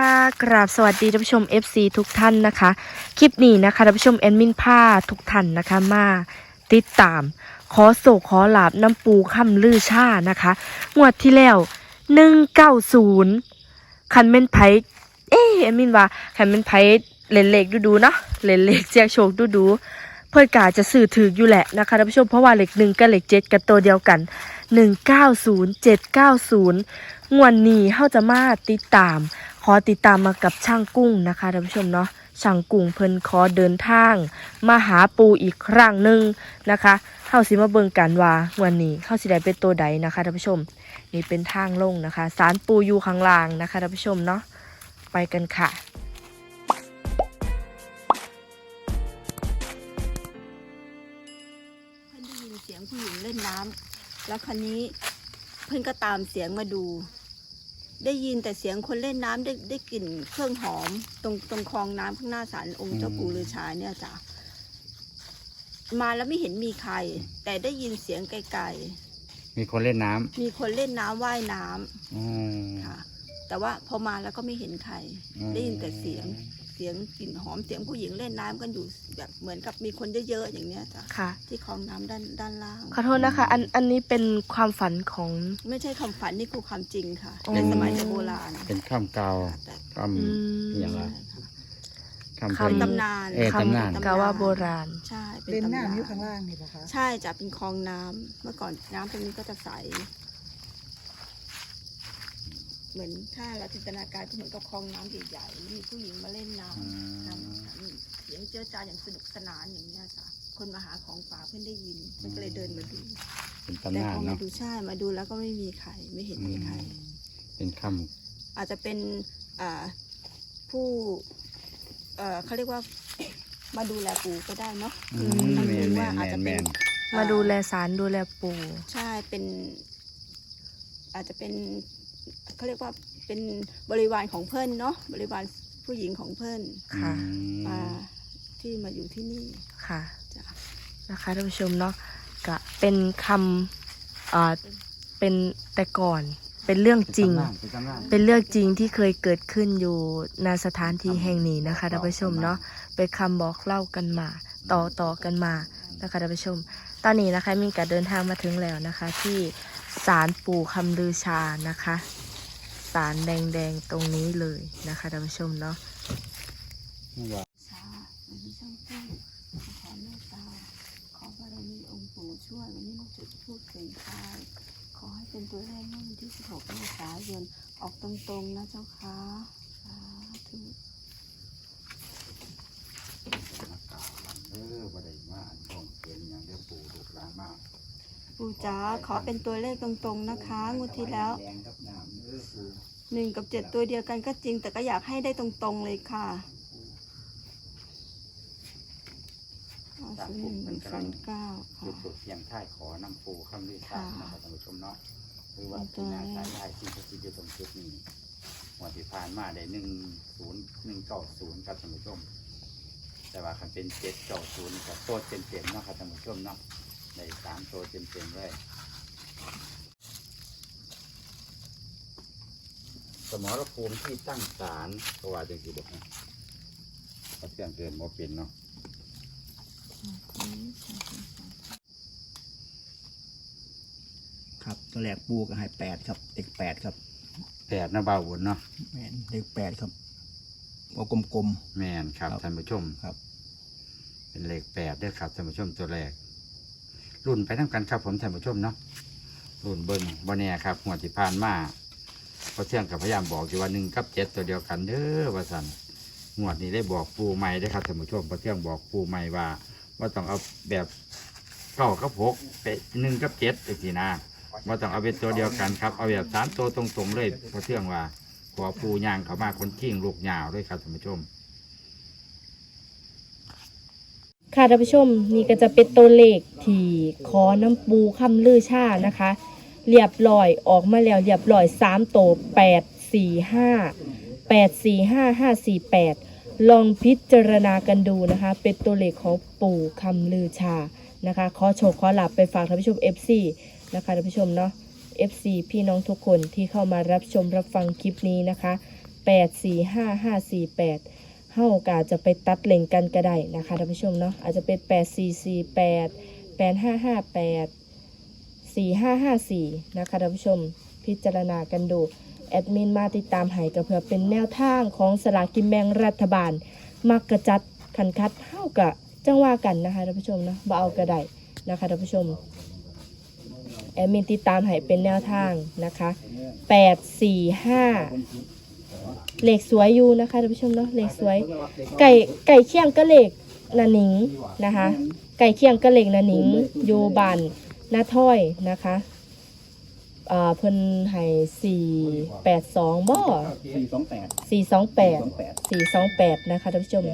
ค่ะกราบสวัสดีท่านผู้ชม FC ทุกท่านนะคะ คลิปนี้นะคะท่านผู้ชมแอดมินผ้าทุกท่านนะคะมาติดตาม ขอโศกขอหลาบน้ำปูคำลือชานะคะงวดที่แล้ว190คันเม่นไผเอ๊แอดมินว่าคันเม่นไผเล่นเลขดูดูเนาะเล่นเลขแจกโชคดูดูเพื่อนกาจะสื่อถืออยู่แหละนะคะท่านผู้ชมเพราะว่าเลขหนึ่งกับเลขเจ็ดกับตัวเดียวกัน190 790งวดนี้เฮาจะมาติดตาม ขอติดตามมากับช่างกุ้งนะคะท่านผู้ชมเนาะช่างกุ้งเพิ่นขอเดินทาง มาหาปูอีกครั้งหนึ่งนะคะเฮาสิมาเบิ่งกันว่าวันนี้เฮาสิได้เป็นตัวใดนะคะท่านผู้ชม นี่เป็นทางลงนะคะสารปูอยู่ข้างล่างนะคะท่านผู้ชมเนาะไปกันค่ะเพื่อนได้ยินเสียงผู้หญิงเล่นน้ำแล้วคันนี้เพื่อนก็ตามเสียงมาดู ได้ยินแต่เสียงคนเล่นน้ำได้ได้กลิ่นเครื่องหอม ตรงตรงคลองน้ำข้างหน้าศาลองค์เจ้าปู่ลือชาเนี่ยจ้ะมาแล้วไม่เห็นมีใคร แต่ได้ยินเสียงไกลมีคนเล่นน้ำๆมีคนเล่นน้ำว่ายน้ำอืมค่ะ แต่ว่าพอมาแล้วก็ไม่เห็นใครอืมได้ยินแต่เสียงเสียงกลิ่นหอมเสียงผู้หญิงเล่นน้ำกันอยู่แบบเหมือนกับมีคนเยอะๆอย่างเนี้ยจ้ะค่ะ ที่คลองน้ำด้านด้านล่าง ขอโทษนะคะอันอันนี้เป็นความฝันของ ไม่ใช่คำฝันนี่คือความจริงค่ะอ๋อในสมัยโบราณเป็นข้ามเก่าแต่ข้ามอืม อย่างไรข้ามคำ เป็นตำนาน เออตำนานคำกาว่าโบราณ ใช่เป็นเล่นตำนานน้ำอยู่ข้างล่างนี่ปะคะ ใช่จะเป็นคลองน้ำเมื่อก่อนน้ำตรงนี้ก็จะใส เหมือนถ้าเราจินตนาการก็เหมือนกับคลองน้ำใหญ่ๆ มีผู้หญิงมาเล่นน้อืำมน้ำเสียงเจ้าจาอย่างสนุกสนานอย่างเงี้ยจ้ะคนมาหาของป่าเพื่อนได้ยิน มันก็เลยเดินมาดู เป็นแต่ตำนาพนอมาเนาะดูใช่มาดูแล้วก็ไม่มีใครไม่เห็นอืมีมใคร เป็นข้ามอาจจะเป็นอ่าผู้เอ่อเขาเรียกว่ามาดูแลปูก็ได้เนาะอืคือมทางแมนู้นนแมว่านแมอาจจะนแมเป็นนมาดูแลสารดูแลปูใช่เป็น อาจจะเป็น เขาเรียกว่าเป็นบริวารของเพื่อนเนาะบริวารผู้หญิงของเพื่อนค่ะมาที่มาอยู่ที่นี่ค่ะจ้ะนะคะท่านผู้ชมเนาะก็เป็นคำอ่าเป็นแต่ก่อนเป็นเรื่องจริงเป็นตำนานเป็นเรื่องจริงที่เคยเกิดขึ้นอยู่ในสถานที่แห่งนี้นะคะท่านผู้ชมเนาะเป็นคำบอกเล่ากันมา ต่อต่อกันมานะคะท่านผู้ชม ตอนนี้นะคะมีการเดินทางมาถึงแล้วนะคะที่ ศาลปู่คำลือชานะคะศาลแดงๆตรงนี้เลยนะคะท่านผู้ชมเนาะชาวันนี้ช่างพูดขอเมตตาขอบารมีองค์ปู่ช่วยวันนี้มาจุดพูดเสียงทายขอให้เป็นตัวแรกเมื่อวันที่ 16เมษายนออกตรงๆนะเจ้าค่ะสาธุเออบ่ได้มาอันต้องเกินอย่างเดียวปู่ลูกหลานมาก ปู่จ๋าขอเป็นตัวเลขตรงๆนะคะ งวดที่แล้วแดงกับน้ำเออปู่หนึ่งกับเจ็ดตัวเดียวกันก็จริง แต่ก็อยากให้ได้ตรงๆเลยค่ะศูนย์หนึ่งศูนย์เก้าจุค่ะดสุดเสียงท้ายขอน้ำปูคำลือชาตินะครับท่านผู้ชมเนาะคือว่าเป็นตัที่วนาเลขสายได้ที่พระจิตอยู่ตรงจุดนี้หัวที่ผ่านมาได้หนึ่งศูนย์หนึ่งเก้าศูนย์ครับท่านผู้ชม แต่ว่าคันเป็นเจ็ดเก้าศูนย์กับโต๊ะเต็มๆเนาะครับท่านผู้ชมเนาะ ได้สามโต๊ะเต็มๆเลยสมรภูมิที่ตั้งศาลก็ว่าจังสิบอกนะเขาเสียงเกินโมเป็นเนาะครับตัวแรกปูก็ให้แปดครับเด็กแปดครับแปดนะบ่าวบุญเนาะแม่นเด็กแปดครับเอากลมแม่นครับครับ ท่านผู้ชมๆครับ เป็นเลขแปดด้วยครับท่านผู้ชมตัวแรก รุ่นไปทั้งกันครับผมท่านผู้ชมเนาะรุ่นเบิ้งบนแน่ครับหัวที่ผ่านมาพราะเที่ยงกับพยายามบอกอยู่ว่าหนึ่งกับเจ็ดตัวเดียวกันเด้อว่าสันงวดนี้ได้บอกปูใหม่ได้ครับท่านผู้ชมพราะเที่ยงบอกปูใหม่ว่า ว่าต้องเอาแบบเก้ากับหกไปหนึ่งกับเจ็ดไอ้ทีนะว่าต้องเอาเป็นตัวเดียวกันครับเอาแบบสามตัวตรงๆเลยพราะเที่ยงว่าขอปูย่างเขามาคนทิ้งลูกยาวด้วยครับท่านผู้ชม ค่ะท่านผู้ชมนี่ก็จะเป็นตัวเลขที่ขอน้ำปูคำลือชานะคะ เรียบร้อยออกมาแล้วเรียบร้อยสามโตแปดสี่ห้าแปดสี่ห้าห้าสี่แปดลองพิจารณากันดูนะคะ เป็นตัวเลขของปู่คำลือชานะคะขอโชคขอหลับไปฝากท่านผู้ชม FC นะคะท่านผู้ชมเนาะ FC พี่น้องทุกคนที่เข้ามารับชมรับฟังคลิปนี้นะคะ 8 4 5 5 4 8 เฮากาจะไปตัดเล่งกันก็ได้นะคะท่านผู้ชมเนาะอาจจะเป็น 8 4 4 8 8 5 5 8 4 5 5 4 นะคะท่านผู้ชม พิจารณากันดู แอดมินมาติดตามหายก็เพื่อเป็นแนวทางของสลากกินแบ่งรัฐบาล มักกระจัดขันคัดเฮากะจังว่ากันนะคะท่านผู้ชมเนาะบ่เอากระไดนะคะท่านผู้ชมแอดมินติดตามหายเป็นแนวทางนะคะ 8 4 5 เหล็กสวยอยู่นะคะท่านผู้ชมเนาะเหล็กสวย ไก่ไก่เคียงก็เหล็กนาหนิงนะคะ ไก่เคียงก็เหล็กนาหนิงอยู่บ้านนาถ้อยนะคะเอ่อเพิ่นให้สี่แปดสองบ่สี่สองแปดสี่สองแปดสี่สองแปดนะคะท่านผู้ชม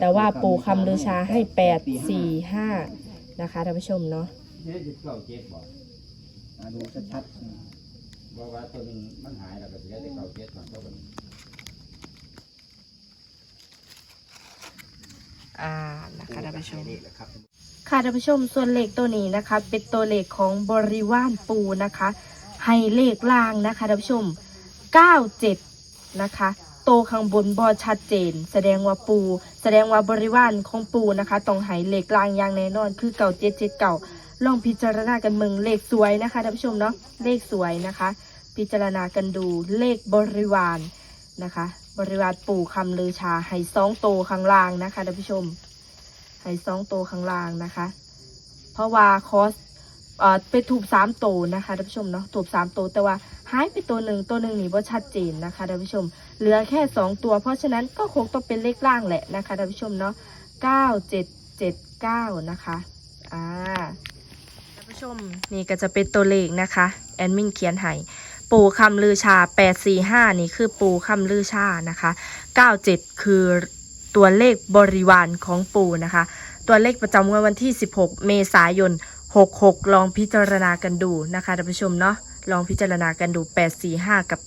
แต่ว่าปูคำลือชาให้แปดสี่ห้านะคะท่านผู้ชมเนาะดูชัด บอกว่าตัวหนึงมันหายแล้วก็เสียแต่เก้าเจ็ดมันก็เป็นอ่านะคะท่านผู้ชม นี่แหละครับ ค่ะท่านผู้ชมส่วนเลขตัวนี้นะคะ เป็นตัวเลขของบริวารปูนะคะ ให้เลขล่างนะคะท่านผู้ชม 97 นะคะ โตข้างบนบอชัดเจน แสดงว่าปู แสดงว่าบริวารของปูนะคะต้องให้เลขล่างอย่างแน่นอนคือเก่าเจ็ดเจ็ดเก่า ลองพิจารณากันเมืองเลขสวยนะคะท่านผู้ชมเนาะเลขสวยนะคะ พิจารณากันดูเลขบริวารนะคะ บริวารปู่คำลือชาให้สองโตข้างล่างนะคะท่านผู้ชมให้สองโตวข้างล่างนะคะ เพราะว่าคอสเอ่อไปถูกสามโตวนะคะท่านผู้ชมเนาะถูกสามโตวแต่ว่าหายไปตัวหนึ่งตัวหนึ่งนี่ว่าชัดเจนนะคะท่านผู้ชม เหลือแค่สองตัว เพราะฉะนั้นก็คงต้องเป็นเลขล่างแหละนะคะท่านผู้ชมเนาะเก้าเจ็ดเจ็ดเก้านะคะอ่า ชม นี่ก็จะเป็นตัวเลขนะคะ แอดมินเขียนให้ปูคำลือชา 845 นี่คือปูคำลือชานะคะ 97 คือตัวเลขบริวารของปูนะคะ ตัวเลขประจำวดวันที่ 16 เมษายน 66 ลองพิจารณากันดูนะคะท่านผู้ชมเนาะลองพิจารณากันดู 845 กับ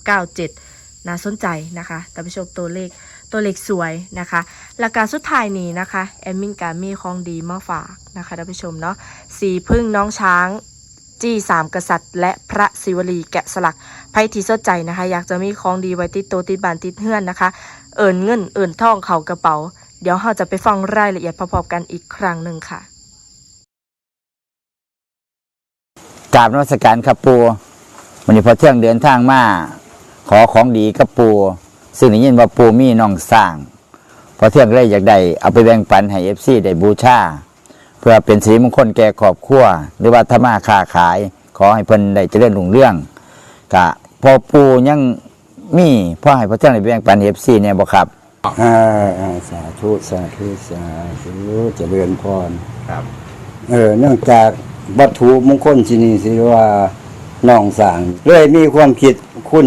97 น่าสนใจนะคะท่านผู้ชมตัวเลข ตัวเลขสวยนะคะหลักการสุดท้ายนี้นะคะแอดมินกามีของดีมาฝากนะคะท่านผู้ชมเนาะสีพึ่งน้องช้างจี้สามกษัตริย์ และพระศิวลีแกะสลักไพ่ที่สนใจนะคะ อยากจะมีของดีไว้ติดตัวติดบานติดเฮือนนะคะ เอิญเงิน เอิญทองเข่ากระเป๋า เดี๋ยวเราจะไปฟังรายละเอียดพอๆกันอีกครั้งหนึ่งค่ะกราบนวัสการครับปูวันนี้พอเที่ยงเดินทางมา ขอของดีกับปู ซึ่งได้ยินว่าปูมีน้องสร้างพอเที่ยงเลยอยากได้เอาไปแบ่งปันให้เอฟซีได้บูชาเพื่อเป็นสีมงคลแก่ครอบครัวหรือว่าธรรมาค้าขาย ขอให้เพิ่นได้เจริญรุ่งเรื่องกะพอปูยังมีพ่อให้พอเที่ยงได้แบ่งปันเอฟซีเนี่ยบ่ครับอ่าอ่าสาธุสาธุสาธุเจริญพรครับ เออเนื่องจากวัตถุมงคลที่นี่สิว่าน้องสางเลยมีความคิดคุณ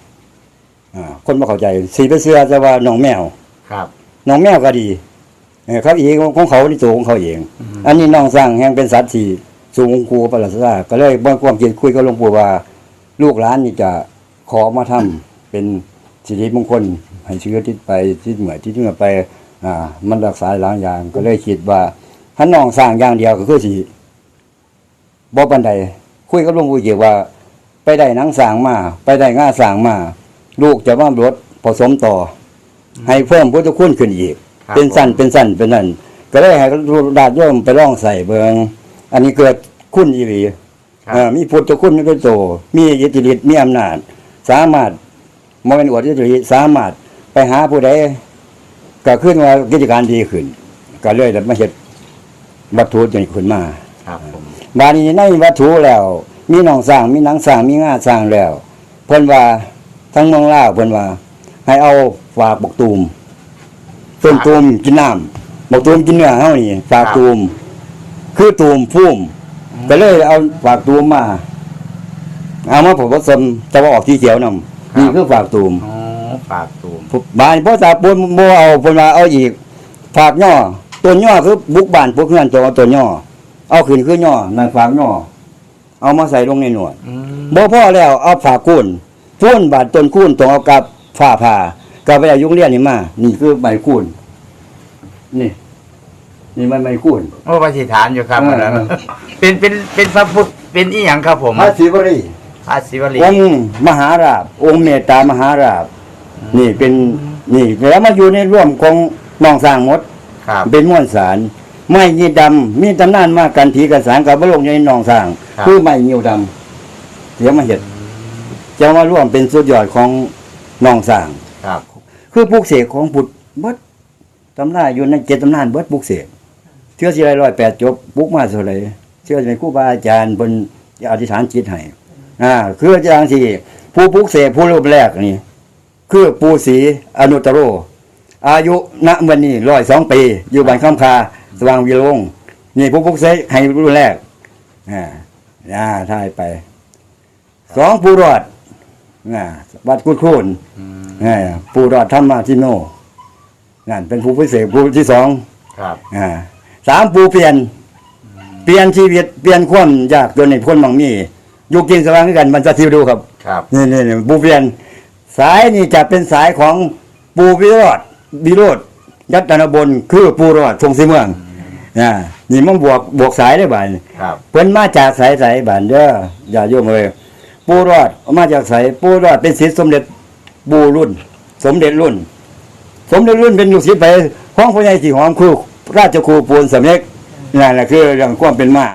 อ่าคนบ่เข้าใจสีไปเสื้อจะว่าหนองแมว ครับหนองแมวก็ดีเออเขาเองของเขาในตัวของเขาเองอันนี้หนองสร้างแห่งเป็นสัตว์ที่สูงคูประหลาดซาก็เลยบ่ความคิดคุยกับหลวงปู่ว่า ลูกหลานนี่จะขอมาทำเป็นสิริมงคลให้เชื้อติดไปติดเหมือติดเหมือไป อ่า มันรักษาหลายอย่างก็เลยคิดว่าถ้าน้องสร้างอย่างเดียวก็คือสิบ่ปันใดคุยกับหลวงปู่เกี่ยวว่า ไปได้หนังสร้างมา ไปได้ง่าสร้างมา ลูกจะว่ารถผสมต่ออให้เพิ่มพุทธคุณขึ้นอีก ครับเป็นสั้นเป็นสั้นเป็นนั่นก็เลยให้ดาดโย่อมไปล่องใส่เบิงอันนี้เกิดคุณอีหลีครับอ่ามีพุทธคุณมีพระโต มีอิทธิฤทธิ์มีอำนาจ สามารถมองเป็นอวดอิทธิฤทธิ์สามารถไปหาผู้ใดก็ขึ้นว่ากิจการดีขึ้น ก็เลยได้มาเฮ็ดวัตถุจนขึ้นมา ครับผมบาดนี้ในวัตถุแล้ว มีหนองสร้างมีหนังสร้างมีงาสร้างแล้ว เพิ่นว่า ทั้งเมืองลาวเพิ่นว่า ให้เอาฝากบกตูมต้นตูมกินน้ำบกตูมกินเนื้อเฮานี่ฝากตูม คือตูมพุ่มก็เลยเอาฝากตูมมา เอามาผสมแต่ว่าออกที่เขียวนำนี่คือฝากตูมอ๋อฝากตูมบ้านพ่อตาปูนบ่เอาเพิ่นว่าเอาอีกฝากย่อต้นย่อคือบุกบ้านพวกเฮือนตัวเอาต้นย่อเอาขึ้นคือย่อนั่นฝากย่อเอามาใส่ลงในหนวดอืมบ่พอแล้วเอาฝากคูน พูนบาดต้นคูนต้องเอากับฝ้าผ่ากับไปเอายุงเรียนนี่มา นี่คือใบคูนนี่ นี่มันใบคูนโอ้ปฏิฐานอยู่ครับเอออันนั้นเป็นเป็นเป็นพระพุทธเป็นอีหยังครับผมพระศิวรีพระศิวลีองค์มหาราบ องค์เมตตามหาราบ นี่เป็นนี่แล้วมาอยู่ในร่วมของน้องสร้างหมดครับเป็นม้วนสารไม้ยีดำมีตำนานมากันผีกันสารกับบลงในหนองสร้างครับคือไม้ยิวดำเสียมาเห็ด จะมาร่วมเป็นสุดยอดของหนองสร้าง ครับ คือปลูกเสกของพุทธเบิดตำนานอยู่ในเจ็ดตำนานเบิดปลูกเสกเชื่อสิไรร้อยแปดจบปลูกมาเท่าไหรเชื่อจะเป็นครูบาอาจารย์บนอธิษฐานจิตให้อ่าคืออาจารย์ที่ผู้ปลูกเสกผู้รูปแรกนี่ คือปูศรีอนุตตโร อายุณวันนี้ร้อยสองปี อยู่บ้านข้ามคาสว่างวิโรงนี่ผู้ปลูกเสกให้รุ่นแรกอ่าอ่าท่ายไปสองปูรอด อ่าวัดกุดคูนอืมอ่าปูรอดธรรมาทิโนนั่นเป็นผู้พิเศษผู้ที่สองครับอ่าสามปูเปลี่ยน เปลี่ยนชีวิตเปลี่ยนความยากจนในพ้นบางมีอยู่กินสว่างด้วยกันมันจะทิวดูครับครับนี่นี่นี่ปูเปลี่ยน สายนี่จะเป็นสายของปูวิโรธวิโรธยัตนบนคือปูรอดทรงสีเมืองอ่านี่มันบวกบวกสายได้บ่ายครับเพิ่นมาจากสายสายบ้านเด้ออย่าโยมเลย ปูรอดมาจากสายปูรอดเป็นศิษย์สมเด็จบูรุ่น สมเด็จรุ่น สมเด็จรุ่นเป็นลูกศิษย์ไปของพระยาสีหอมคือราชครูปูนสำเร็จนั่นแหละคือเรื่องความเป็นมา